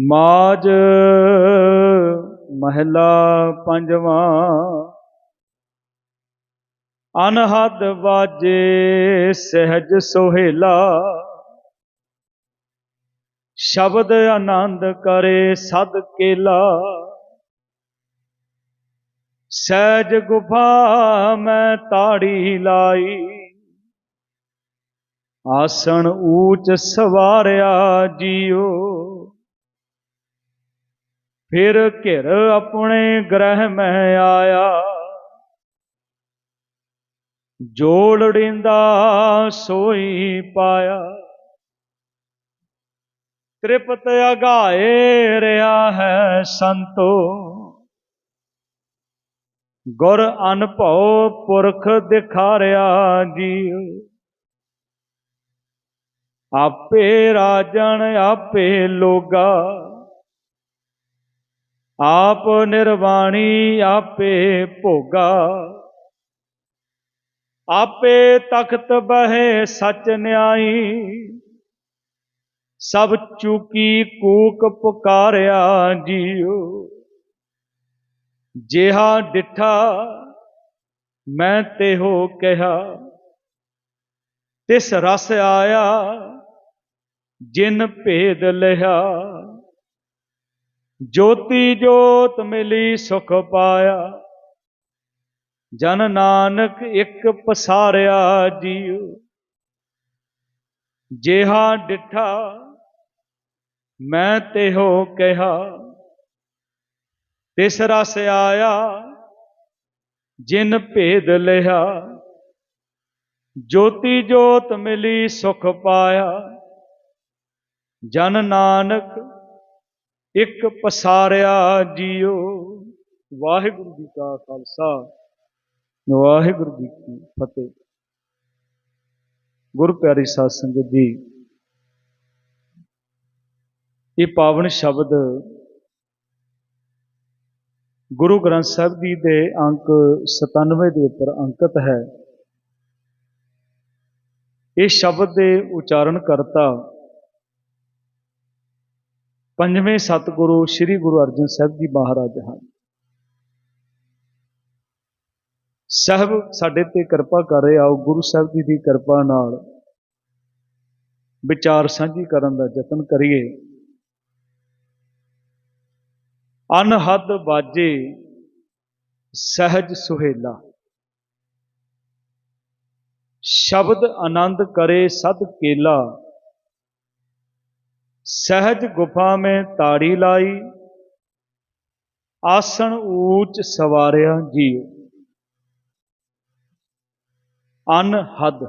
ਮਾਜ ਮਹਿਲਾ ਪੰਜਵਾਂ। ਅਨਹਦ ਵਾਜੇ ਸਹਿਜ ਸੋਹੇਲਾ। ਸ਼ਬਦ ਆਨੰਦ ਕਰੇ ਸਦ ਕੇਲਾ। ਸਹਿਜ ਗੁਫਾ ਮੈਂ ਤਾੜੀ ਲਾਈ। ਆਸਣ ਊਚ ਸਵਾਰਿਆ ਜੀਓ। ਫਿਰ ਘਿਰ ਆਪਣੇ ਗ੍ਰਹਿ ਮੈਂ ਆਇਆ। ਜੋੜਿੰਦਾ ਸੋਈ ਪਾਇਆ। ਤ੍ਰਿਪਤ ਅਗਾਏ ਰਿਹਾ ਹੈ ਸੰਤੋ। ਗੁਰ ਅਨਭਉ ਪੁਰਖ ਦਿਖਾਰਿਆ ਜੀਉ। ਆਪੇ ਰਾਜਣ ਆਪੇ ਲੋਗਾ। ਆਪ ਨਿਰਵਾਣੀ ਆਪੇ ਭੋਗਾ। ਆਪੇ ਤਖਤ ਬਹਿ ਸਚ ਨਿਆਈ। ਸਭ ਚੂਕੀ ਕੂਕ ਪੁਕਾਰਿਆ ਜੀਉ। ਜਿਹਾ ਡਿਠਾ ਮੈਂ ਤੇ ਹੋ ਕਿਹਾ। ਤਿਸ ਰਸ ਆਇਆ, ਜਿਨ ਭੇਦ ਲਿਆ। ਜੋਤੀ ਜੋਤ ਮਿਲੀ ਸੁਖ ਪਾਇਆ। ਜਨ ਨਾਨਕ ਇੱਕ ਪਸਾਰਿਆ ਜੀਉ। ਜਿਹਾ ਡਿਠਾ ਮੈਂ ਤੇ ਹੋ ਕਿਹਾ। ਤਿਸ ਰਸ ਆਇਆ, ਜਿਨ ਭੇਦ ਲਿਆ। ਜੋਤੀ ਜੋਤ ਮਿਲੀ ਸੁਖ ਪਾਇਆ। ਜਨ ਨਾਨਕ ਇੱਕ ਪਸਾਰਿਆ ਜੀਓ। ਵਾਹਿਗੁਰੂ ਜੀ ਕਾ ਖਾਲਸਾ। ਵਾਹਿਗੁਰੂ ਜੀ ਕੀ ਫਤਿਹ। ਗੁਰ ਪਿਆਰੀ ਸਾਧ ਸੰਗਤ ਜੀ, ਇਹ ਪਾਵਨ ਸ਼ਬਦ ਗੁਰੂ ਗ੍ਰੰਥ ਸਾਹਿਬ ਜੀ ਦੇ ਅੰਕ 97 ਦੇ ਉੱਪਰ ਅੰਕਿਤ ਹੈ। ਇਹ ਸ਼ਬਦ ਦੇ ਉਚਾਰਨ ਕਰਤਾ ਪੰਜਵੇਂ ਸਤਿਗੁਰੂ ਸ੍ਰੀ ਗੁਰੂ ਅਰਜਨ ਸਾਹਿਬ ਜੀ ਮਹਾਰਾਜ ਹਨ। ਸਾਹਿਬ, ਸਾਡੇ ਤੇ ਕਿਰਪਾ ਕਰ ਰਹੇ ਆਓ, ਗੁਰੂ ਸਾਹਿਬ ਜੀ ਦੀ ਕਿਰਪਾ ਨਾਲ ਵਿਚਾਰ ਸਾਂਝੀ ਕਰਨ ਦਾ ਯਤਨ ਕਰੀਏ। ਅਨਹਦ ਬਾਜੇ ਸਹਿਜ ਸੁਹੇਲਾ। ਸ਼ਬਦ ਆਨੰਦ ਕਰੇ ਸਦ ਕੇਲਾ। ਸਹਿਜ ਗੁਫਾ में ਤਾੜੀ ਲਾਈ, ਆਸਣ ਊਚ ਸਵਾਰਿਆ ਜੀਉ ਅਨਹਦ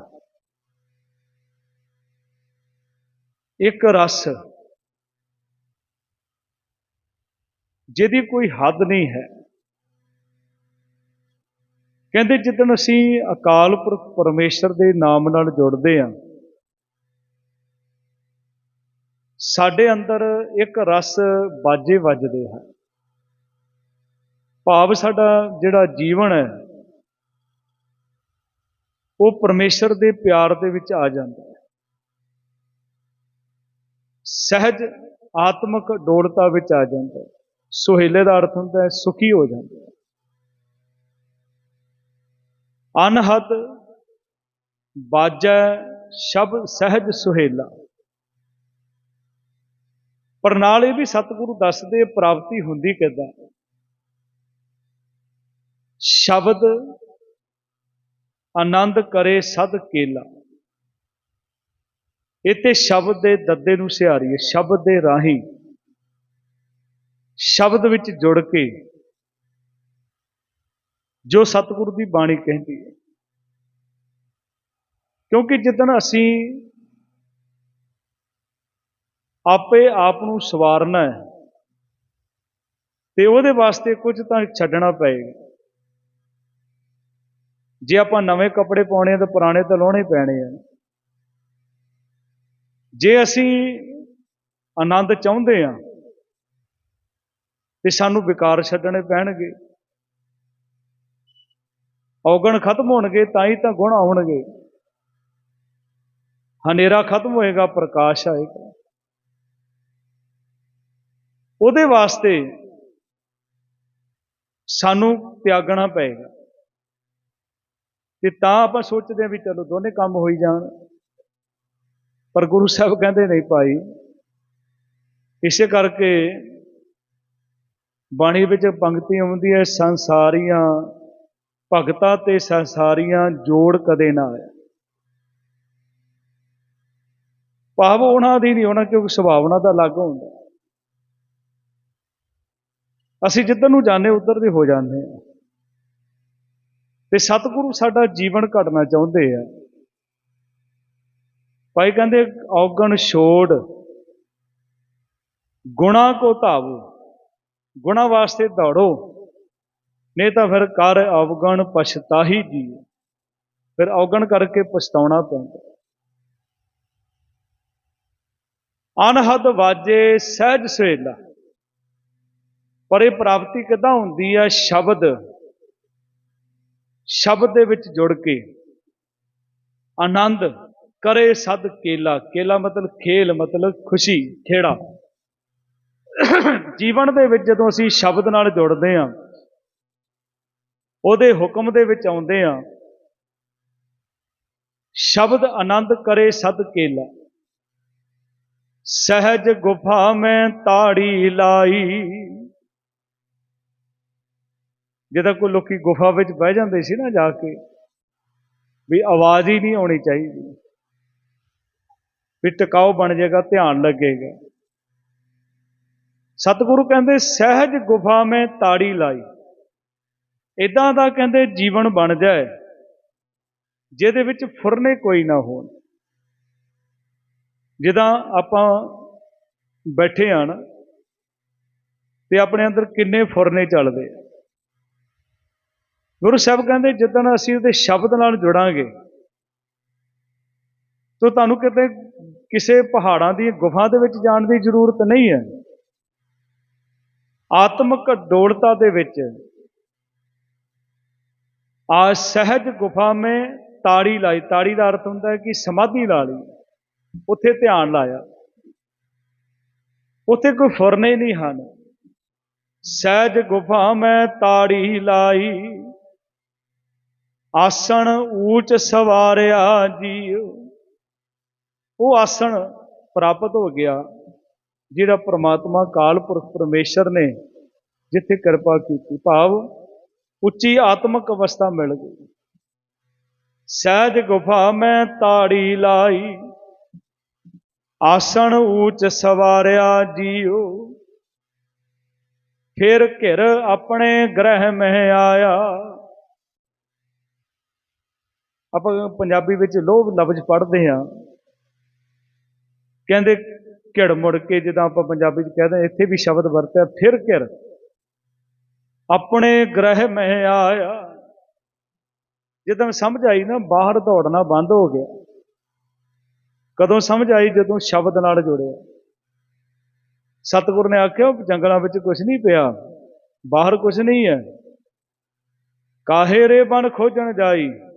ਇੱਕ ਰਸ, ਜਿਹਦੀ ਕੋਈ ਹੱਦ ਨਹੀਂ ਹੈ। ਕਹਿੰਦੇ ਜਿੱਦਣ ਅਸੀਂ ਅਕਾਲ ਪੁਰਖ ਪਰਮੇਸ਼ਰ ਦੇ ਨਾਮ ਨਾਲ ਜੁੜਦੇ ਹਾਂ ਸਾਡੇ ਅੰਦਰ ਇੱਕ ਰਸ ਬਾਜੇ ਵੱਜਦੇ ਹਨ। ਭਾਵ ਸਾਡਾ ਜਿਹੜਾ ਜੀਵਨ ਹੈ, ਉਹ ਪਰਮੇਸ਼ਰ ਦੇ ਪਿਆਰ ਦੇ ਵਿੱਚ ਆ ਜਾਂਦਾ ਹੈ। ਸਹਿਜ ਆਤਮਿਕ ਡੋੜਤਾ ਵਿੱਚ ਆ ਜਾਂਦਾ ਹੈ। ਸੁਹੇਲੇ ਦਾ ਅਰਥ ਹੁੰਦਾ ਹੈ, ਸੁਖੀ ਹੋ ਜਾਂਦਾ ਹੈ। ਅਨਹਦ ਬਾਜੈ ਸ਼ਬ ਸਹਿਜ ਸੁਹੇਲਾ। ਪਰ ਨਾਲ ਇਹ ਵੀ ਸਤਿਗੁਰੂ ਦੱਸਦੇ ਪ੍ਰਾਪਤੀ ਹੁੰਦੀ ਕਿੱਦਾਂ? ਸ਼ਬਦ ਆਨੰਦ ਕਰੇ ਸਦ ਕੇਲਾ। ਇਤੇ ਸ਼ਬਦ ਦੇ ਦੱਦੇ ਨੂੰ ਸਿਹਾਰੀਏ, ਸ਼ਬਦ ਦੇ ਰਾਹੀਂ। ਸ਼ਬਦ ਵਿੱਚ ਜੁੜ ਕੇ ਜੋ ਸਤਿਗੁਰੂ ਦੀ ਬਾਣੀ ਕਹਿੰਦੀ ਹੈ। ਕਿਉਂਕਿ ਜਿੱਦਣ ਅਸੀਂ ਆਪੇ ਆਪ ਨੂੰ ਸਵਾਰਨਾ ਹੈ। ਤੇ ਉਹਦੇ ਵਾਸਤੇ ਕੁਝ ਤਾਂ ਛੱਡਣਾ ਪਏਗਾ। ਜੇ ਆਪਾਂ ਨਵੇਂ ਕੱਪੜੇ ਪਾਉਣੇ ਆ ਤਾਂ ਪੁਰਾਣੇ ਤਾਂ ਲਾਉਣੇ ਪੈਣੇ ਆ। ਜੇ ਅਸੀਂ ਆਨੰਦ ਚਾਹੁੰਦੇ ਆ, ਤੇ ਸਾਨੂੰ ਵਿਕਾਰ ਛੱਡਣੇ ਪੈਣਗੇ। ਔਗਣ ਖਤਮ ਹੋਣਗੇ, ਤਾਂ ਹੀ ਤਾਂ ਗੁਣ ਆਉਣਗੇ। ਹਨੇਰਾ ਖਤਮ ਹੋਏਗਾ, ਪ੍ਰਕਾਸ਼ ਆਏਗਾ। ਉਹਦੇ ਵਾਸਤੇ ਸਾਨੂੰ ਤਿਆਗਣਾ ਪਏਗਾ। ਤੇ ਤਾਂ ਆਪਾਂ ਸੋਚਦੇ ਹਾਂ ਵੀ ਚਲੋ ਦੋਨੇ ਕੰਮ ਹੋਈ ਜਾਣ। ਪਰ ਗੁਰੂ ਸਾਹਿਬ ਕਹਿੰਦੇ ਨਹੀਂ ਭਾਈ, ਇਸੇ ਕਰਕੇ ਬਾਣੀ ਵਿੱਚ ਪੰਕਤੀ ਆਉਂਦੀ ਹੈ ਸੰਸਾਰੀਆਂ, ਭਗਤਾ ਤੇ ਸੰਸਾਰੀਆਂ ਜੋੜ ਕਦੇ ਨਾ ਆਇਆ। ਭਾਵ ਉਹਨਾਂ ਦੀ ਨਹੀਂ ਉਹਨਾਂ ਕਿਉਂਕਿ ਸੁਭਾਵਨਾ ਦਾ ਅਲੱਗ ਹੁੰਦਾ। ਅਸੀਂ ਜਿੱਧਰ ਨੂੰ ਜਾਂਦੇ, ਉੱਧਰ ਦੇ ਹੋ ਜਾਂਦੇ ਆ ਤੇ ਸਤਿਗੁਰੂ ਸਾਡਾ ਜੀਵਨ ਘਟਣਾ ਚਾਹੁੰਦੇ ਆ। ਭਾਈ ਕਹਿੰਦੇ, ਔਗਣ ਛੋੜ, ਗੁਣਾ ਕੋ ਧਾਵੋ, ਗੁਣਾ ਵਾਸਤੇ ਦੌੜੋ, ਨਹੀਂ ਤਾਂ ਫਿਰ ਕਰ ਅਵਗਣ ਪਛਤਾਹੀ ਜੀ। ਫਿਰ ਔਗਣ ਕਰਕੇ ਪਛਤਾਉਣਾ ਪੈਂਦਾ। ਅਨਹਦ ਵਾਜੇ ਸਹਿਜ ਸਵੇਲਾ ਪਰ ਇਹ ਪ੍ਰਾਪਤੀ ਕਿਦਾਂ ਹੁੰਦੀ ਹੈ ਸ਼ਬਦ। ਸ਼ਬਦ ਦੇ ਵਿੱਚ ਜੁੜ ਕੇ। ਆਨੰਦ। ਕਰੇ ਸਦ ਕੇਲਾ। ਕੇਲਾ ਮਤਲਬ ਖੇਲ, ਮਤਲਬ ਖੁਸ਼ੀ, ਖੇੜਾ। ਜੀਵਨ ਦੇ ਵਿੱਚ ਜਦੋਂ ਅਸੀਂ ਸ਼ਬਦ ਨਾਲ ਜੁੜਦੇ ਹਾਂ ਉਹਦੇ ਹੁਕਮ ਦੇ ਵਿੱਚ ਆਉਂਦੇ ਹਾਂ ਸ਼ਬਦ ਆਨੰਦ ਕਰੇ ਸਦ ਕੇਲਾ। ਸਹਿਜ ਗੁਫਾ ਮੈਂ ਤਾੜੀ ਲਾਈ। ਜਦੋਂ ਕੋਈ ਲੋਕੀ ਗੁਫਾ ਵਿੱਚ ਬਹਿ ਜਾਂਦੇ ਸੀ ਨਾ ਜਾ ਕੇ, ਵੀ ਆਵਾਜ਼ ਹੀ ਨਹੀਂ ਆਉਣੀ ਚਾਹੀਦੀ। ਵੀ ਟਿਕਾਓ ਬਣ ਜਾਏਗਾ, ਧਿਆਨ ਲੱਗੇਗਾ। ਸਤਿਗੁਰੂ ਕਹਿੰਦੇ, ਸਹਿਜ ਗੁਫਾ ਮੈਂ ਤਾੜੀ ਲਾਈ। ਇਦਾਂ ਦਾ ਕਹਿੰਦੇ, ਜੀਵਨ ਬਣ ਜਾਏ, ਜਿਹਦੇ ਵਿੱਚ ਫੁਰਨੇ ਕੋਈ ਨਾ ਹੋਣ। ਜਿੱਦਾਂ ਆਪਾਂ ਬੈਠੇ ਆ ਨਾ, ਤੇ ਆਪਣੇ ਅੰਦਰ ਕਿੰਨੇ ਫੁਰਨੇ ਚੱਲਦੇ ਆ। ਗੁਰੂ ਸਾਹਿਬ ਕਹਿੰਦੇ, ਜਿੱਦਣ ਅਸੀਂ ਉਹਦੇ ਸ਼ਬਦ ਨਾਲ ਜੁੜਾਂਗੇ, ਤਾਂ ਤੁਹਾਨੂੰ ਕਿਤੇ ਕਿਸੇ ਪਹਾੜਾਂ ਦੀ, ਗੁਫਾ ਦੇ ਵਿੱਚ ਜਾਣ ਦੀ ਜ਼ਰੂਰਤ ਨਹੀਂ ਹੈ। ਆਤਮਿਕ ਡੋਲਤਾ ਦੇ ਵਿੱਚ, ਆ ਸਹਿਜ ਗੁਫਾ ਮੇ ਤਾੜੀ ਲਾਈ, ਤਾੜੀ ਦਾ ਅਰਥ ਹੁੰਦਾ ਹੈ ਕਿ ਸਮਾਧੀ ਲਾ ਲਈ, ਉੱਥੇ ਧਿਆਨ ਲਾਇਆ। ਉੱਥੇ ਕੋਈ ਫੁਰਨੇ ਨਹੀਂ ਹਨ। ਸਹਿਜ ਗੁਫਾ ਮੈਂ ਤਾੜੀ ਲਾਈ ਆਸਣ ਊਚ ਸਵਾਰਿਆ ਜੀਉ। ਉਹ ਆਸਣ ਪ੍ਰਾਪਤ ਹੋ ਗਿਆ, ਜਿਹੜਾ ਪ੍ਰਮਾਤਮਾ ਕਾਲਪੁਰਖ ਪਰਮੇਸ਼ਰ ਨੇ ਜਿੱਥੇ ਕਿਰਪਾ ਕੀਤੀ। ਭਾਵ ਉੱਚੀ ਆਤਮਿਕ ਅਵਸਥਾ ਮਿਲ ਗਈ। ਸਹਿਜ ਗੁਫਾ ਮੈਂ ਤਾੜੀ ਲਾਈ। ਆਸਣ ਊਚ ਸਵਾਰਿਆ ਜੀਉ। ਫਿਰ ਘਿਰ ਆਪਣੇ ਗ੍ਰਹਿ ਮਹਿ ਆਇਆ। ਆਪਾਂ ਪੰਜਾਬੀ ਵਿੱਚ ਲੋਭ ਲਫ਼ਜ਼ ਪੜ੍ਹਦੇ ਆ ਕਹਿੰਦੇ ਘਿੜ ਮੁੜ ਕੇ ਜਿੱਦਾਂ ਆਪਾਂ ਪੰਜਾਬੀ ਚ ਕਹਿੰਦੇ ਇੱਥੇ ਵੀ ਸ਼ਬਦ ਵਰਤਿਆ, ਫਿਰ ਘਿਰ ਆਪਣੇ ਗ੍ਰਹਿ ਮਹਿ ਆਇਆ। ਜਦੋਂ ਸਮਝ ਆਈ ਨਾ, ਬਾਹਰ ਦੌੜਨਾ ਬੰਦ ਹੋ ਗਿਆ। ਕਦੋਂ ਸਮਝ ਆਈ? ਜਦੋਂ ਸ਼ਬਦ ਨਾਲ ਜੁੜਿਆ। ਸਤਿਗੁਰ ਨੇ ਆਖਿਆ, ਜੰਗਲਾਂ ਵਿੱਚ ਕੁਝ ਨਹੀਂ ਪਿਆ, ਬਾਹਰ ਕੁਝ ਨਹੀਂ ਹੈ। ਕਾਹੇ ਰੇ ਬਨ ਖੋਜਣ ਜਾਈ?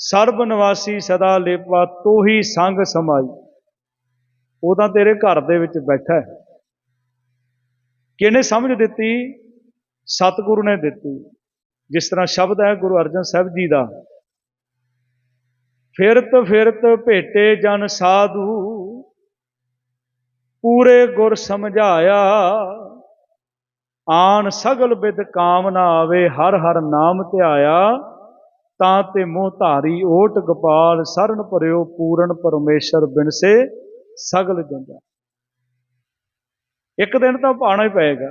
ਸਰਬ ਨਿਵਾਸੀ ਸਦਾ ਲੇਪਾ ਤੋਹੀ ਸੰਗ ਸਮਾਈ। ਉਹ ਤਾਂ ਤੇਰੇ ਘਰ ਦੇ ਵਿੱਚ ਬੈਠਾ ਹੈ। ਕਿਹਨੇ ਸਮਝ ਦਿੱਤੀ? ਸਤਿਗੁਰੂ ਨੇ ਦਿੱਤੀ। ਜਿਸ ਤਰ੍ਹਾਂ ਸ਼ਬਦ ਹੈ ਗੁਰੂ ਅਰਜਨ ਸਾਹਿਬ ਜੀ ਦਾ। ਫਿਰਤ ਫਿਰਤ ਭੇਟੇ ਜਨ ਸਾਧੂ, ਪੂਰੇ ਗੁਰ ਸਮਝਾਇਆ। ਆਨ ਸਗਲ ਬਿਦ ਕਾਮ ਨਾ ਆਵੇ, ਹਰ ਹਰ ਨਾਮ ਧਿਆਇਆ। ਤਾਂ ਤੇ ਮੂੰਹ ਧਾਰੀ ਓਟ ਗੋਪਾਲ ਸਰਨ ਭਰਿਓ ਪੂਰਨ ਪਰਮੇਸ਼ਰ ਬਿਨਸੇ ਸਗਲ ਜੰਦਾ ਇੱਕ ਦਿਨ ਤਾਂ ਪਾਣਾ ਹੀ ਪਏਗਾ।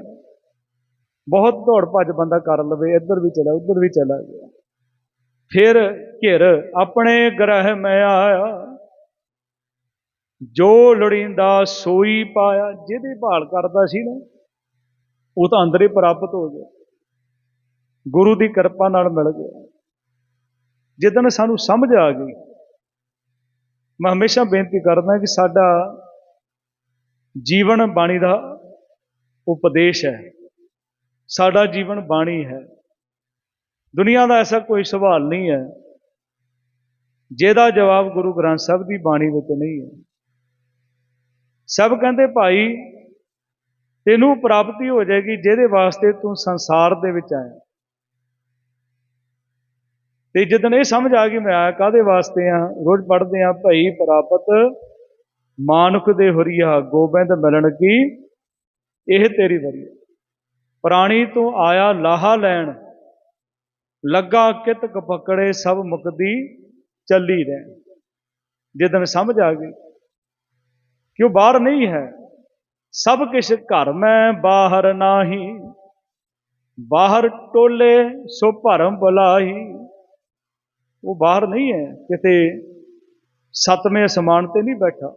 ਬਹੁਤ ਦੌੜ ਭੱਜ ਬੰਦਾ ਕਰ ਲਵੇ, ਇੱਧਰ ਵੀ ਚਲਾ, ਉੱਧਰ ਵੀ ਚਲਾ ਗਿਆ। ਫਿਰ ਘਿਰ, ਆਪਣੇ ਗ੍ਰਹਿ ਮੈਂ ਆਇਆ। ਜੋ ਲੜਿੰਦਾ ਸੋਈ ਪਾਇਆ, ਜਿਹਦੀ ਭਾਲ ਕਰਦਾ ਸੀ ਨਾ, ਉਹ ਤਾਂ ਅੰਦਰ ਹੀ ਪ੍ਰਾਪਤ ਹੋ ਗਿਆ। ਗੁਰੂ ਦੀ ਕਿਰਪਾ ਨਾਲ ਮਿਲ ਗਿਆ। ਜਿੱਦਣ ਸਾਨੂੰ ਸਮਝ ਆ ਗਈ, ਮੈਂ ਹਮੇਸ਼ਾ ਬੇਨਤੀ ਕਰਦਾ ਕਿ ਸਾਡਾ ਜੀਵਨ ਬਾਣੀ ਦਾ ਉਪਦੇਸ਼ ਹੈ। ਸਾਡਾ ਜੀਵਨ ਬਾਣੀ ਹੈ। ਦੁਨੀਆ ਦਾ ਐਸਾ ਕੋਈ ਸਵਾਲ ਨਹੀਂ ਹੈ, ਜਿਹਦਾ ਜਵਾਬ ਗੁਰੂ ਗ੍ਰੰਥ ਸਾਹਿਬ ਦੀ ਬਾਣੀ ਵਿੱਚ ਨਹੀਂ ਹੈ। ਸਭ ਕਹਿੰਦੇ, ਭਾਈ, ਤੈਨੂੰ ਪ੍ਰਾਪਤੀ ਹੋ ਜਾਏਗੀ ਜਿਹਦੇ ਵਾਸਤੇ ਤੂੰ ਸੰਸਾਰ ਦੇ ਵਿੱਚ ਆਇਆ। ਤੇ ਜਦੋਂ ਇਹ ਸਮਝ ਆ ਗਈ, ਮੈਂ ਆਇਆ ਕਾਦੇ ਵਾਸਤੇ ਆ? ਰੋਜ਼ ਪੜ੍ਹਦੇ ਆ, ਭਈ ਪ੍ਰਾਪਤ ਮਾਨੁਖ ਦੇ ਹੁਰੀਆ ਗੋਬਿੰਦ ਮਿਲਣ ਕੀ? ਇਹ ਤੇਰੀ ਵਰੀ ਪ੍ਰਾਣੀ ਤੋਂ ਆਇਆ ਲਾਹਾ ਲੈਣ, ਲੱਗਾ ਕਿਤ ਕਪਕੜੇ ਸਭ ਮੁਕਦੀ ਚੱਲੀ ਰਹਿਣ। ਜਦੋਂ ਸਮਝ ਆ ਗਈ ਕਿ ਉਹ ਬਾਹਰ ਨਹੀਂ ਹੈ? ਸਭ ਕਿਛ ਘਰ ਮੈਂ, ਬਾਹਰ ਨਾਹੀ। ਬਾਹਰ ਟੋਲੇ ਸੋ ਭਰਮ ਬੁਲਾਈ ਉਹ ਬਾਹਰ ਨਹੀਂ ਹੈ, ਕਿਤੇ ਸਤਵੇਂ ਅਸਮਾਨ ਤੇ ਨਹੀਂ ਬੈਠਾ,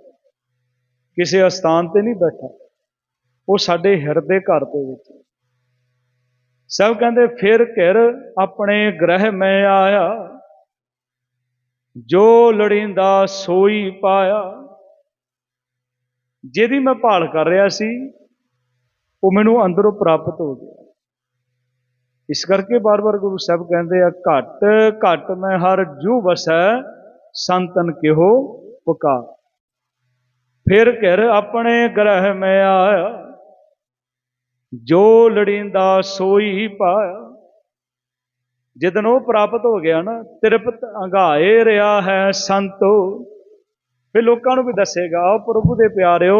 ਕਿਸੇ ਅਸਥਾਨ ਤੇ ਨਹੀਂ ਬੈਠਾ, ਉਹ ਸਾਡੇ ਹਿਰਦੇ ਘਰ ਦੇ ਵਿੱਚ। ਸਭ ਕਹਿੰਦੇ, ਫਿਰ ਘਿਰ ਆਪਣੇ ਗ੍ਰਹਿ ਮੈਂ ਆਇਆ, ਜੋ ਲੜਿੰਦਾ ਸੋਈ ਪਾਇਆ। ਜਿਹਦੀ ਮੈਂ ਭਾਲ ਕਰ ਰਿਹਾ ਸੀ, ਉਹ ਮੈਨੂੰ ਅੰਦਰੋਂ ਪ੍ਰਾਪਤ ਹੋ ਗਿਆ। ਇਸ ਕਰਕੇ ਬਾਰ-ਬਾਰ ਗੁਰੂ ਸਾਹਿਬ ਕਹਿੰਦੇ ਆ, ਘਟ ਘਟ ਮੈਂ ਹਰ ਜੂ ਵਸੈ, ਸੰਤਨ ਕਿਹੋ ਪੁਕਾਰ। ਫਿਰ ਘਰ ਆਪਣੇ ਗ੍ਰਹਿ ਮੈਂ ਆਇਆ, ਜੋ ਲੜਿੰਦਾ ਸੋਈ ਪਾਇਆ। ਜਦੋਂ ਉਹ ਪ੍ਰਾਪਤ ਹੋ ਗਿਆ ਨਾ, ਤ੍ਰਿਪਤ ਅੰਗਾਏ ਰਿਹਾ ਹੈ ਸੰਤੋ। ਫਿਰ ਲੋਕਾਂ ਨੂੰ ਵੀ ਦੱਸੇਗਾ ਉਹ ਪ੍ਰਭੂ ਦੇ ਪਿਆਰਿਓ,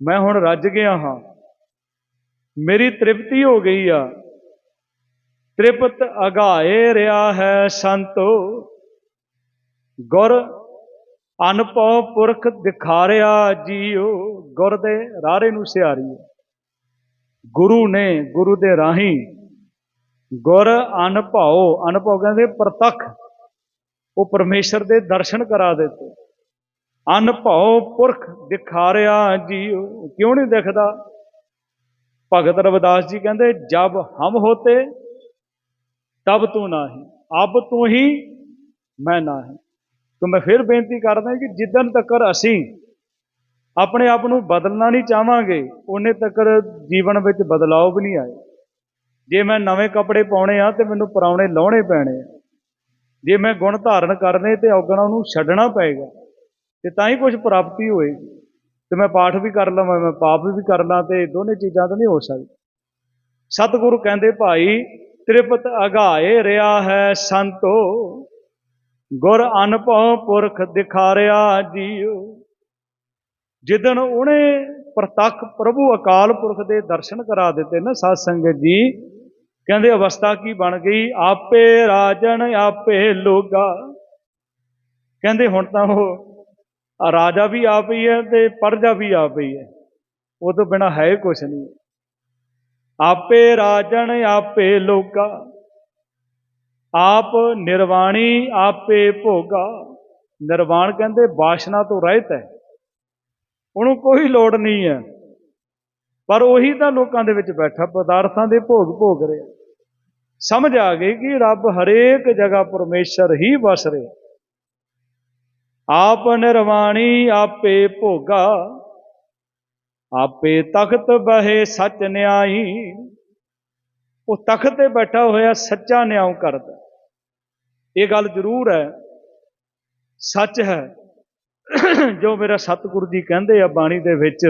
ਮੈਂ ਹੁਣ ਰੱਜ ਗਿਆ ਹਾਂ। ਮੇਰੀ ਤ੍ਰਿਪਤੀ ਹੋ ਗਈ ਆ। ਤ੍ਰਿਪਤ ਅਗਾਏ ਰਿਹਾ ਹੈ ਸੰਤੋ, ਗੁਰ ਅਨਪਉ ਪੁਰਖ ਦਿਖਾਰਿਆ ਜੀਓ ਗੁਰ ਦੇ ਰਾਰੇ ਨੂੰ ਸਿਆਰੀ ਗੁਰੂ ਨੇ ਗੁਰੂ ਦੇ ਰਾਹੀਂ ਗੁਰ ਅਨਭਉ ਅਨਭਉ ਕਹਿੰਦੇ ਪ੍ਰਤੱਖ, ਉਹ ਪਰਮੇਸ਼ਰ ਦੇ ਦਰਸ਼ਨ ਕਰਾ ਦਿੱਤੇ। ਅਨਭਉ ਪੁਰਖ ਦਿਖਾਰਿਆ ਜੀਓ ਕਿਉਂ ਨਹੀਂ ਦਿਖਦਾ? ਭਗਤ ਰਵਿਦਾਸ ਜੀ ਕਹਿੰਦੇ, ਜਬ ਹਮ ਹੋਤੇ ਤਬ ਤੂੰ ਨਾਹੀ, ਅਬ ਤੂੰ ਹੀ ਮੈਂ ਨਾਹੀ। ਤਾਂ ਮੈਂ ਫਿਰ ਬੇਨਤੀ ਕਰਦਾ ਕਿ ਜਿੱਦਨ ਤੱਕ ਅਸੀਂ ਆਪਣੇ ਆਪ ਨੂੰ ਬਦਲਣਾ ਨਹੀਂ ਚਾਹਾਂਗੇ ਉਹਨੇ ਤੱਕ ਜੀਵਨ ਵਿੱਚ ਬਦਲਾਅ ਵੀ ਨਹੀਂ ਆਏ। ਜੇ ਮੈਂ ਨਵੇਂ ਕੱਪੜੇ ਪਾਉਣੇ ਆ ਤੇ ਮੈਨੂੰ ਪੁਰਾਣੇ ਲਾਉਣੇ ਪੈਣੇ ਆ। ਜੇ ਮੈਂ ਗੁਣ ਧਾਰਨ ਕਰਨੇ ਤੇ ਔਗਣਾ ਨੂੰ ਛੱਡਣਾ ਪਏਗਾ, ਤੇ ਤਾਂ ਹੀ ਕੁਝ ਪ੍ਰਾਪਤੀ ਹੋਏਗੀ। ਤੇ ਮੈਂ ਪਾਠ ਵੀ ਕਰ ਲਵਾਂ, ਮੈਂ ਪਾਪ ਵੀ ਕਰ ਲਾਂ ਤੇ ਦੋਨੇ ਚੀਜ਼ਾਂ ਤਾਂ ਨਹੀਂ ਹੋ ਸਕਦੀ ਸਤਿਗੁਰੂ ਕਹਿੰਦੇ, ਭਾਈ ਤ੍ਰਿਪਤ ਅਗਾਏ ਰਿਹਾ ਹੈ ਸੰਤੋ, ਗੁਰ ਅਨਭਉ ਪੁਰਖ ਦਿਖਾਰਿਆ ਜੀਓ ਜਿਦਣ ਉਹਨੇ ਪ੍ਰਤੱਖ ਪ੍ਰਭੂ ਅਕਾਲ ਪੁਰਖ ਦੇ ਦਰਸ਼ਨ ਕਰਾ ਦਿੱਤੇ ਨਾ ਸਾਧ ਸੰਗਤ ਜੀ, ਕਹਿੰਦੇ ਅਵਸਥਾ ਕੀ ਬਣ ਗਈ? ਆਪੇ ਰਾਜਨ ਆਪੇ ਲੋਗਾ। ਕਹਿੰਦੇ ਹੁਣ ਤਾਂ ਉਹ ਰਾਜਾ ਵੀ ਆਪ ਹੀ ਹੈ ਤੇ ਪਰਜਾ ਵੀ ਆਪ ਹੀ ਹੈ। ਉਹ ਤੋਂ ਬਿਨਾ ਹੈ ਕੁਛ ਨਹੀਂ। ਆਪੇ ਰਾਜਨ, ਆਪੇ ਲੋਗਾ। ਆਪ ਨਿਰਵਾਣੀ, ਆਪੇ ਭੋਗਾ। ਨਿਰਵਾਣ ਕਹਿੰਦੇ ਬਾਸ਼ਨਾ ਤੋਂ ਰਹਿਤ ਹੈ। ਉਹਨੂੰ ਕੋਈ ਲੋੜ ਨਹੀਂ ਹੈ। ਪਰ ਉਹੀ ਤਾਂ ਲੋਕਾਂ ਦੇ ਵਿੱਚ ਬੈਠਾ, ਪਦਾਰਥਾਂ ਦੇ ਭੋਗ ਭੋਗ ਰਿਹਾ। ਸਮਝ ਆ ਗਈ ਕਿ ਰੱਬ ਹਰੇਕ ਜਗ੍ਹਾ ਪਰਮੇਸ਼ਰ ਹੀ ਵਸ ਰਿਹਾ। ਆਪ ਨਿਰਵਾਣੀ, ਆਪੇ ਭੋਗਾ। ਆਪੇ ਤਖਤ ਬਹੇ ਸੱਚ ਨਿਆਈ। ਉਹ ਤਖਤ ਤੇ ਬੈਠਾ ਹੋਇਆ ਸੱਚਾ ਨਿਆਂ ਕਰਦਾ। ਇਹ ਗੱਲ ਜ਼ਰੂਰ ਹੈ। ਸੱਚ ਹੈ। ਜੋ ਮੇਰਾ ਸਤਿਗੁਰੂ ਜੀ ਕਹਿੰਦੇ ਆ ਬਾਣੀ ਦੇ ਵਿੱਚ,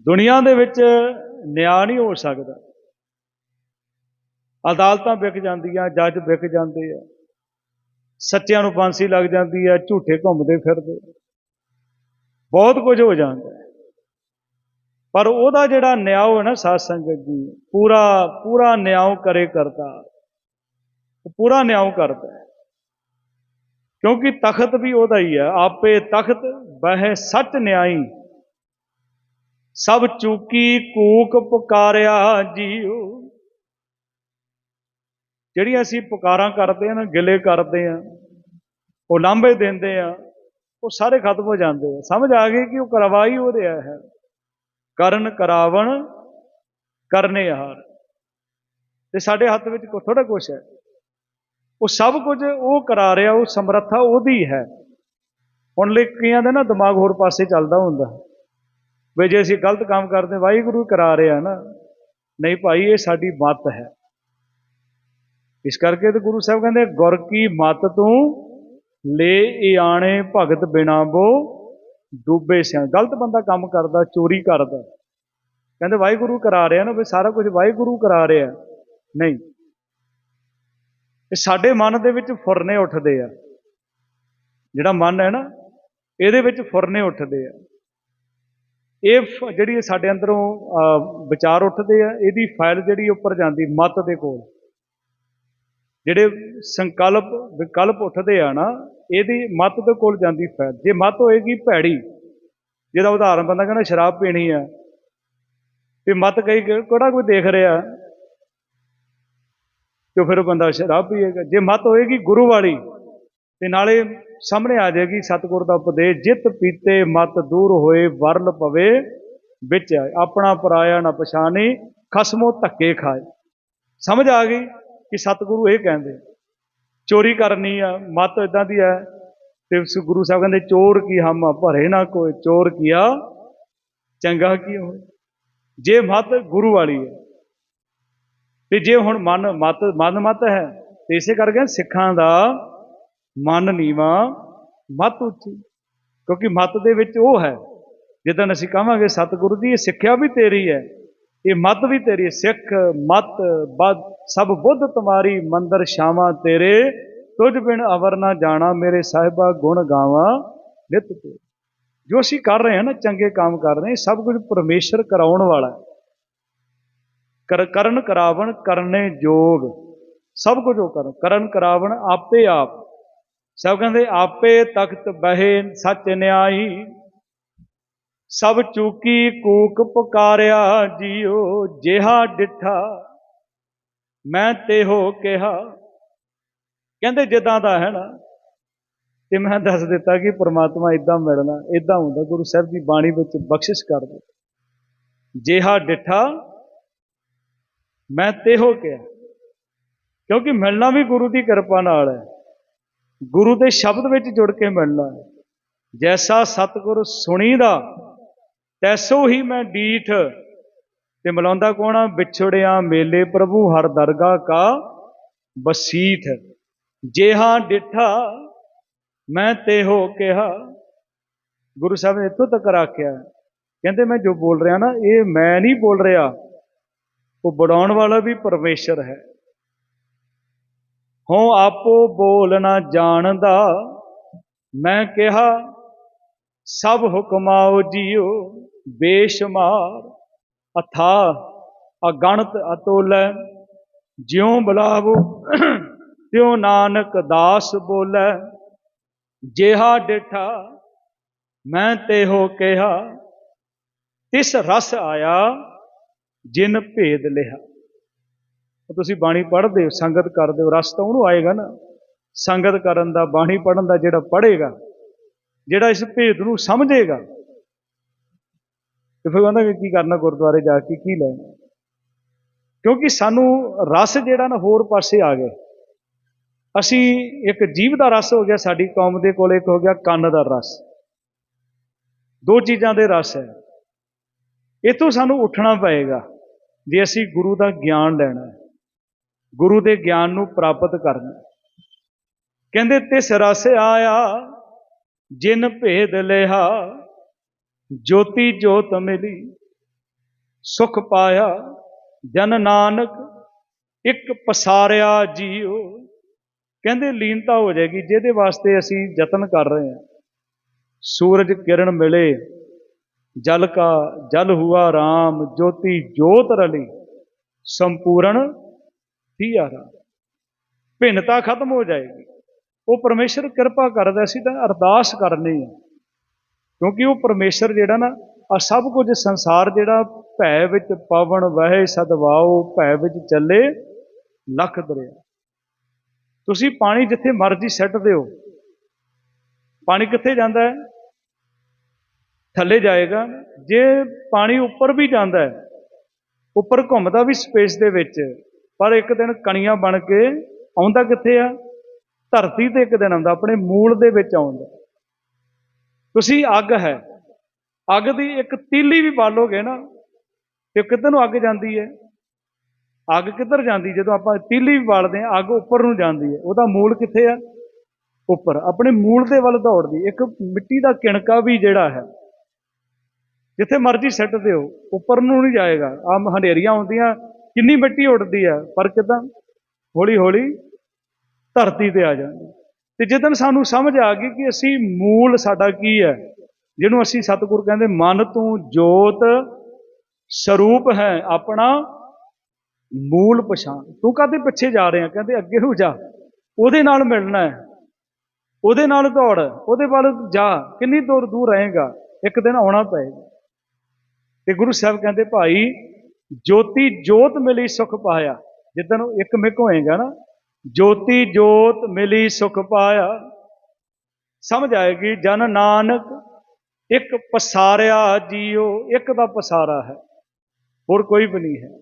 ਦੁਨੀਆ ਦੇ ਵਿੱਚ ਨਿਆਂ ਨਹੀਂ ਹੋ ਸਕਦਾ। ਅਦਾਲਤਾਂ ਵਿਕ ਜਾਂਦੀਆਂ, ਜੱਜ ਵਿਕ ਜਾਂਦੇ ਆ। ਸੱਚਿਆਂ ਨੂੰ ਫਾਂਸੀ ਲੱਗ ਜਾਂਦੀ ਆ, ਝੂਠੇ ਘੁੰਮਦੇ ਫਿਰਦੇ ਬਹੁਤ ਕੁਝ ਹੋ ਜਾਂਦਾ। ਪਰ ਉਹਦਾ ਜਿਹੜਾ ਨਿਆਂ ਹੈ ਨਾ ਸਾਧ ਸੰਗਤ ਜੀ ਪੂਰਾ ਪੂਰਾ ਨਿਆਂ ਕਰੇ ਕਰਦਾ। ਉਹ ਪੂਰਾ ਨਿਆਂ ਕਰਦਾ ਕਿਉਂਕਿ ਤਖਤ ਵੀ ਉਹਦਾ ਹੀ ਹੈ। ਆਪੇ ਤਖਤ, ਬਹਿ ਸੱਚ ਨਿਆਈ। ਸਭ ਚੂਕੀ ਕੂਕ ਪੁਕਾਰਿਆ ਜੀਓ ਜਿਹੜੀਆਂ ਅਸੀਂ ਪੁਕਾਰਾਂ ਕਰਦੇ ਆ ਨਾ, ਗਿਲੇ ਕਰਦੇ ਆ ਉਹ ਲਾਂਭੇ ਦਿੰਦੇ ਆ ਉਹ ਸਾਰੇ ਖਤਮ ਹੋ ਜਾਂਦੇ ਆ। ਸਮਝ ਆ ਗਈ ਕਿ ਉਹ ਕਰਵਾਈ ਹੋ ਰਿਹਾ ਹੈ। ਕਰਨ ਕਰਾਵਣ ਕਰਨੇ ਹਾਰ ਤੇ ਸਾਡੇ ਹੱਥ ਵਿੱਚ ਕੋ ਥੋੜਾ ਕੁਛ ਹੈ। ਉਹ ਸਭ ਕੁਝ ਉਹ ਕਰਾ ਰਿਹਾ, ਉਹ ਸਮਰੱਥਾ ਉਹਦੀ ਹੈ। ਹੁਣ ਲਈ ਦਾ ਨਾ ਦਿਮਾਗ ਹੋਰ ਪਾਸੇ ਚੱਲਦਾ ਹੁੰਦਾ। ਵੀ ਜੇ ਅਸੀਂ ਗਲਤ ਕੰਮ ਕਰਦੇ, ਵਾਹਿਗੁਰੂ ਕਰਾ ਰਿਹਾ ਨਾ। ਨਹੀਂ ਭਾਈ, ਇਹ ਸਾਡੀ ਮੱਤ ਹੈ। ਇਸ ਕਰਕੇ ਤੇ ਗੁਰੂ ਸਾਹਿਬ ਕਹਿੰਦੇ ਗੁਰ ਕੀ ਮੱਤ ਤੂੰ ਲੈ ਆਣੇ ਭਗਤ ਬਿਨਾ ਬੋ ਡੂਬੇ ਸਿਆ, ਗਲਤ ਬੰਦਾ ਕੰਮ ਕਰਦਾ, ਚੋਰੀ ਕਰਦਾ। ਕਹਿੰਦੇ ਵਾਹਿਗੁਰੂ ਕਰਾ ਰਿਹਾ ਨਾ, ਵੀ ਸਾਰਾ ਕੁਝ ਵਾਹਿਗੁਰੂ ਕਰਾ ਰਿਹਾ। ਨਹੀਂ। ਇਹ ਸਾਡੇ ਮਨ ਦੇ ਵਿੱਚ ਫੁਰਨੇ ਉੱਠਦੇ ਆ। ਜਿਹੜਾ ਮਨ ਹੈ ਨਾ, ਇਹਦੇ ਵਿੱਚ ਫੁਰਨੇ ਉੱਠਦੇ ਆ। ਇਹ ਫ- ਜਿਹੜੀ ਸਾਡੇ ਅੰਦਰੋਂ ਵਿਚਾਰ ਉੱਠਦੇ ਆ, ਇਹਦੀ ਫਾਈਲ ਜਿਹੜੀ ਉੱਪਰ ਜਾਂਦੀ, ਮਤ ਦੇ ਕੋਲ। ਜਿਹੜੇ ਸੰਕਲਪ, ਵਿਕਲਪ ਉੱਠਦੇ ਆ ਨਾ ਇਹਦੀ ਮੱਤ ਦੇ ਕੋਲ ਜਾਂਦੀ ਫਾਈਲ ਜੇ ਮੱਤ ਹੋਏਗੀ ਭੈੜੀ, ਜਿਹਦਾ ਉਦਾਹਰਨ ਬੰਦਾ ਕਹਿੰਦਾ ਸ਼ਰਾਬ ਪੀਣੀ ਆ, ਤੇ ਮੱਤ ਕਈ ਕਿਹੜਾ ਕੋਈ ਦੇਖ ਰਿਹਾ? ਤੇ ਫਿਰ ਬੰਦਾ ਸ਼ਰਾਬ ਪੀਏਗਾ। ਜੇ ਮਤ ਹੋਏਗੀ ਗੁਰੂ ਵਾਲੀ, ਤੇ ਨਾਲੇ ਸਾਹਮਣੇ ਆ ਜਾਏਗੀ ਸਤਿਗੁਰ ਦਾ ਉਪਦੇਸ਼, ਜਿਤ ਪੀਤੇ ਮਤ ਦੂਰ ਹੋਏ, ਵਰਲ ਪਵੇ, ਵਿੱਚ ਆਪਣਾ ਪਰਾਇਆ ਨਾ ਪਛਾਣੀ, ਖਸਮੋ ਧੱਕੇ ਖਾਏ। ਸਮਝ ਆ ਗਈ ਕਿ ਸਤਿਗੁਰੂ ਇਹ ਕਹਿੰਦੇ। ਚੋਰੀ ਕਰਨੀ ਆ, ਮਤ ਇਦਾਂ ਦੀ ਹੈ ਤੇ ਗੁਰੂ ਸਾਹਿਬ ਕਹਿੰਦੇ, ਚੋਰ ਕੀ ਹਮ ਭਰੇ ਨਾ ਕੋਈ, ਚੋਰ ਕੀਆ, ਚੰਗਾ ਕੀ ਹੋਏ? ਜੇ ਮਤ ਗੁਰੂ ਵਾਲੀ ਹੈ ਤੇ ਜੇ ਹੁਣ ਮਨ ਮਤ ਮਨ ਮਤ ਹੈ, ਤੇ ਇਸੇ ਕਰਕੇ ਸਿੱਖਾਂ ਦਾ ਮਨ ਨੀਵਾ, ਮਤ ਉੱਚੀ। ਕਿਉਂਕਿ ਮਤ ਦੇ ਵਿੱਚ ਉਹ ਹੈ ਜਦੋਂ ਅਸੀਂ ਕਹਾਂਗੇ, ਸਤਿਗੁਰੂ ਦੀ ਇਹ ਸਿੱਖਿਆ ਵੀ ਤੇਰੀ ਹੈ ਇਹ ਮਤ ਵੀ ਤੇਰੀ ਸਿੱਖ, ਮਤ, ਬਦ, ਸਭ ਬੁੱਧ ਤੁਮਾਰੀ ਮੰਦਰ ਸ਼ਾਵਾਂ ਤੇਰੇ। ਤੁਝ ਬਿਨ ਅਵਰ ਨਾ ਜਾਣਾ, ਮੇਰੇ ਸਾਹਿਬਾ ਗੁਣ ਗਾਵਾਂ ਨਿਤ ਤੇ ਜੋ ਅਸੀਂ ਕਰ ਰਹੇ ਹਾਂ ਨਾ, ਚੰਗੇ ਕੰਮ ਕਰ ਰਹੇ, ਸਭ ਕੁਝ ਪਰਮੇਸ਼ਰ ਕਰਾਉਣ ਵਾਲਾ ਕਰ, ਕਰਨ ਕਰਾਵਣ ਕਰਨੇ ਜੋਗ। ਸਭ ਕੁਝ ਉਹ ਕਰਨ ਕਰਨ ਕਰਾਵਣ ਆਪੇ ਆਪ। ਸਭ ਕਹਿੰਦੇ, ਆਪੇ ਤਖਤ ਬਹਿ ਸੱਚ ਨਿਆਈ। ਸਭ ਚੂਕੀ ਕੂਕ ਪੁਕਾਰਿਆ, ਜੀਓ ਜਿਹਾ ਡਿਠਾ। ਮੈਂ ਤੇ ਹੋ ਕਿਹਾ, ਕਹਿੰਦੇ ਜਿੱਦਾਂ ਦਾ ਹੈ ਨਾ, ਤੇ ਮੈਂ ਦੱਸ ਦਿੱਤਾ ਕਿ ਪ੍ਰਮਾਤਮਾ ਇਦਾਂ ਮਿਲਣਾ ਇਦਾਂ ਹੁੰਦਾ, ਗੁਰੂ ਸਾਹਿਬ ਦੀ ਬਾਣੀ ਵਿੱਚ ਬਖਸ਼ਿਸ਼ ਕਰ ਦੇ। ਜਿਹਾ ਡਿਠਾ, ਮੈਂ ਤੇ ਹੋ ਕਿਹਾ। ਕਿਉਂਕਿ ਮਿਲਣਾ ਵੀ ਗੁਰੂ ਦੀ ਕਿਰਪਾ ਨਾਲ ਹੈ। ਗੁਰੂ ਦੇ ਸ਼ਬਦ ਵਿੱਚ ਜੁੜ ਕੇ ਮਿਲਣਾ ਹੈ। ਜੈਸਾ ਸਤਿਗੁਰ ਸੁਣੀਦਾ ਤੈਸੋ ਹੀ ਮੈਂ ਡੀਠ। ਤੇ ਮਲਾਉਂਦਾ ਕੌਣ ਵਿਛੜਿਆ ਮੇਲੇ ਪ੍ਰਭੂ, ਹਰ ਦਰਗਾ ਕਾ ਬਸੀਠ ਜੇਹਾ ਡਿਠਾ ਮੈਂ ਤੇ ਹੋ ਕਿਹਾ। ਗੁਰੂ ਸਾਹਿਬ ਨੇ ਇੱਥੋਂ ਤੱਕ ਆਖਿਆ। ਕਹਿੰਦੇ ਮੈਂ ਜੋ ਬੋਲ ਰਿਹਾ ਨਾ, ਇਹ ਮੈਂ ਨਹੀਂ ਬੋਲ ਰਿਹਾ। ਉਹ ਬੜਾਉਣ ਵਾਲਾ ਵੀ ਪਰਮੇਸ਼ਰ ਹੈ। ਹੋ ਆਪੋ ਬੋਲ ਨਾ ਜਾਣਦਾ, ਮੈਂ ਕਿਹਾ, ਸਭ ਹੁਕਮਾਓ ਜੀਓ। ਬੇਸ਼ਮਾਰ ਅਥਾ ਅਗਣਤ ਅਤੋਲੈ, ਜਿਉ ਬੁਲਾਵੋ, ਤਿਉ ਨਾਨਕ ਦਾਸ ਬੋਲੇ। ਜਿਹਾ ਡਿਠਾ ਮੈਂ ਤੇ ਹੋ ਕਿਹਾ, ਤਿਸ ਰਸ ਆਇਆ ਜਿਨ ਭੇਦ ਲਿਆ। ਉਹ ਤੁਸੀਂ ਬਾਣੀ ਪੜ੍ਹਦੇ ਹੋ, ਸੰਗਤ ਕਰਦੇ ਹੋ, ਰਸ ਤਾਂ ਉਹਨੂੰ ਆਏਗਾ ਨਾ। ਸੰਗਤ ਕਰਨ ਦਾ, ਬਾਣੀ ਪੜਨ ਦਾ ਜਿਹੜਾ ਪੜ੍ਹੇਗਾ, ਜਿਹੜਾ ਇਸ ਭੇਦ ਨੂੰ ਸਮਝੇਗਾ ਤੇ ਫਿਰ ਕਹਿੰਦਾ ਕਿ ਕੀ ਕਰਨਾ ਗੁਰਦੁਆਰੇ ਜਾ ਕੇ, ਕੀ ਲੈਣਾ? ਕਿਉਂਕਿ ਸਾਨੂੰ ਰਸ ਜਿਹੜਾ ਨਾ ਹੋਰ ਪਾਸੇ ਆ ਗਿਆ। ਅਸੀਂ ਇੱਕ ਜੀਵ ਦਾ ਰਸ ਹੋ ਗਿਆ, ਸਾਡੀ ਕੌਮ ਦੇ ਕੋਲ ਇੱਕ ਹੋ ਗਿਆ, ਕੰਨ ਦਾ ਰਸ। ਦੋ ਚੀਜ਼ਾਂ ਦੇ ਰਸ ਹੈ। ਇਥੋਂ ਸਾਨੂੰ ਉੱਠਣਾ ਪਏਗਾ ਜੇ ਅਸੀਂ ਗੁਰੂ ਦਾ ਗਿਆਨ ਲੈਣਾ ਹੈ। ਗੁਰੂ ਦੇ ਗਿਆਨ ਨੂੰ ਪ੍ਰਾਪਤ ਕਰਨਾ ਕਹਿੰਦੇ, ਤਿਸ ਰਸ ਆਇਆ, ਜਿਨ ਭੇਦ ਲਿਆ ਜੋਤੀ ਜੋਤ ਮਿਲੀ ਸੁਖ ਪਾਇਆ, ਜਨ ਨਾਨਕ ਇੱਕ ਪਸਾਰਿਆ ਜੀਓ ਕਹਿੰਦੇ ਲੀਨਤਾ ਹੋ ਜਾਏਗੀ, ਜਿਹਦੇ ਵਾਸਤੇ ਅਸੀਂ ਯਤਨ ਕਰ ਰਹੇ ਹਾਂ। ਸੂਰਜ ਕਿਰਨ ਮਿਲੇ, ਜਲ ਕਾ ਜਲ ਹੁਆ RAM ਜੋਤੀ ਜੋਤ ਰਲੀ, ਸੰਪੂਰਨ ਥੀਆਰਾ ਭਿੰਨਤਾ ਖਤਮ ਹੋ ਜਾਏਗੀ। ਉਹ ਪਰਮੇਸ਼ਰ ਕਿਰਪਾ ਕਰਦਾ ਸੀ ਤਾਂ ਅਰਦਾਸ ਕਰਨੀ ਹੈ। ਕਿਉਂਕਿ ਉਹ ਪਰਮੇਸ਼ਰ ਜਿਹੜਾ ਨਾ ਆ ਸਭ ਕੁਝ ਸੰਸਾਰ ਜਿਹੜਾ ਭੈ ਵਿੱਚ ਪਵਨ, ਵਹਿ ਸਦਵਾਓ ਭੈ ਵਿੱਚ ਚੱਲੇ, ਲੱਖ ਦਰਿਆ। ਤੁਸੀਂ ਪਾਣੀ ਜਿੱਥੇ ਮਰਜ਼ੀ ਸੱਟ ਦਿਓ। ਪਾਣੀ ਕਿੱਥੇ ਜਾਂਦਾ ਹੈ? ਥੱਲੇ ਜਾਏਗਾ। ਜੇ ਪਾਣੀ ਉੱਪਰ ਵੀ ਜਾਂਦਾ ਹੈ, ਉੱਪਰ ਘੁੰਮਦਾ ਵੀ ਸਪੇਸ ਦੇ ਵਿੱਚ, ਪਰ ਇੱਕ ਦਿਨ ਕਣੀਆਂ ਬਣ ਕੇ ਆਉਂਦਾ ਕਿੱਥੇ ਆ? ਧਰਤੀ ਤੇ ਇੱਕ ਦਿਨ ਆਉਂਦਾ, ਆਪਣੇ ਮੂਲ ਦੇ ਵਿੱਚ ਆਉਂਦਾ। ਤੁਸੀਂ ਅੱਗ ਹੈ। ਅੱਗ ਦੀ ਇੱਕ ਤੀਲੀ ਵੀ ਬਾਲੋਗੇ ਨਾ, ਤੇ ਕਿੱਧਰ ਨੂੰ ਅੱਗ ਜਾਂਦੀ ਹੈ? ਅੱਗ ਕਿੱਧਰ ਜਾਂਦੀ? ਜਦੋਂ ਆਪਾਂ ਤੀਲੀ ਵੀ ਬਾਲਦੇ ਹਾਂ, ਅੱਗ ਉੱਪਰ ਨੂੰ ਜਾਂਦੀ ਹੈ। ਉਹਦਾ ਮੂਲ ਕਿੱਥੇ ਆ? ਉੱਪਰ। ਆਪਣੇ ਮੂਲ ਦੇ ਵੱਲ ਦੌੜਦੀ। ਇੱਕ ਮਿੱਟੀ ਦਾ ਕਿਣਕਾ ਵੀ ਜਿਹੜਾ ਹੈ, ਜਿੱਥੇ ਮਰਜ਼ੀ ਸੱਟ ਦਿਓ, ਉੱਪਰ ਨੂੰ ਨਹੀਂ ਜਾਏਗਾ। ਆ ਹਨੇਰੀਆਂ ਆਉਂਦੀਆਂ, ਕਿੰਨੀ ਮਿੱਟੀ ਉੱਡਦੀ ਆ ਪਰ ਕਿਦਾਂ? ਹੌਲੀ ਹੌਲੀ ਧਰਤੀ ਤੇ ਆ ਜਾਂਦੀ। ਤੇ ਜਦੋਂ ਸਾਨੂੰ ਸਮਝ ਆ ਗਈ ਕਿ ਅਸੀਂ ਮੂਲ ਸਾਡਾ ਕੀ ਹੈ, ਜਿਹਨੂੰ ਅਸੀਂ ਸਤਿਗੁਰ ਕਹਿੰਦੇ ਮਨ ਤੂੰ ਜੋਤ ਸਰੂਪ ਹੈ, ਆਪਣਾ ਮੂਲ ਪਛਾਣ। ਤੂੰ ਕਾਹਦੇ ਪਿੱਛੇ ਜਾ ਰਿਹਾ? ਕਹਿੰਦੇ ਅੱਗੇ ਨੂੰ ਜਾ। ਉਹਦੇ ਨਾਲ ਮਿਲਣਾ ਹੈ। ਉਹਦੇ ਨਾਲ ਦੌੜ। ਉਹਦੇ ਵੱਲ ਜਾ। ਕਿੰਨੀ ਦੂਰ ਦੂਰ ਰਹੇਗਾ? ਇੱਕ ਦਿਨ ਆਉਣਾ ਪਏਗਾ। ਤੇ ਗੁਰੂ ਸਾਹਿਬ ਕਹਿੰਦੇ, ਭਾਈ, ਜੋਤੀ ਜੋਤ ਮਿਲੀ, ਸੁਖ ਪਾਇਆ। ਜਿੱਦਣ ਇੱਕ ਮਿਕ ਹੋਏਗਾ ਨਾ ਜੋਤੀ ਜੋਤ ਮਿਲੀ ਸੁਖ ਪਾਇਆ। ਸਮਝ ਆਏਗੀ, ਜਨ ਨਾਨਕ ਇੱਕ ਪਸਾਰਿਆ ਜੀਓ, ਇੱਕ ਦਾ ਪਸਾਰਾ ਹੈ, ਹੋਰ ਕੋਈ ਵੀ ਨਹੀਂ ਹੈ।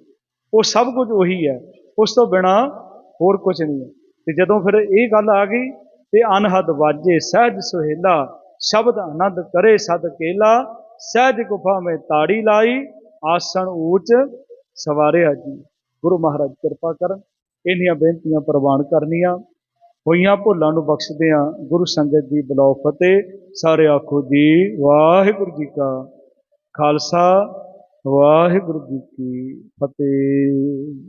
ਉਹ ਸਭ ਕੁਝ ਉਹੀ ਹੈ, ਉਸ ਤੋਂ ਬਿਨਾ ਹੋਰ ਕੁਝ ਨਹੀਂ ਹੈ। ਤੇ ਜਦੋਂ ਫਿਰ ਇਹ ਗੱਲ ਆ ਗਈ, ਤੇ ਅਨਹਦ ਵਾਜੇ, ਸਹਿਜ ਸੁਹੇਲਾ, ਸ਼ਬਦ ਆਨੰਦ ਕਰੇ ਸਦ ਕੇਲਾ, ਸਹਿਜ ਗੁਫਾ ਮੇ ਤਾੜੀ ਲਾਈ, ਆਸਣ ਊਚ ਸਵਾਰਿਆ ਜੀ। ਗੁਰੂ ਮਹਾਰਾਜ ਕਿਰਪਾ ਕਰਨ। ਇਹਨੀਆਂ ਬੇਨਤੀਆਂ ਪ੍ਰਵਾਨ ਕਰਨੀਆਂ। ਹੋਈਆਂ ਭੁੱਲਾਂ ਨੂੰ ਬਖਸ਼ਦੇ ਆ ਗੁਰੂ ਸੰਗਤ ਦੀ ਬਲਾਉ ਫਤਿਹ। ਸਾਰੇ ਆਖੋ ਜੀ, ਵਾਹਿਗੁਰੂ ਜੀ ਕਾ ਖਾਲਸਾ, ਵਾਹਿਗੁਰੂ ਜੀ ਕੀ ਫਤਿਹ।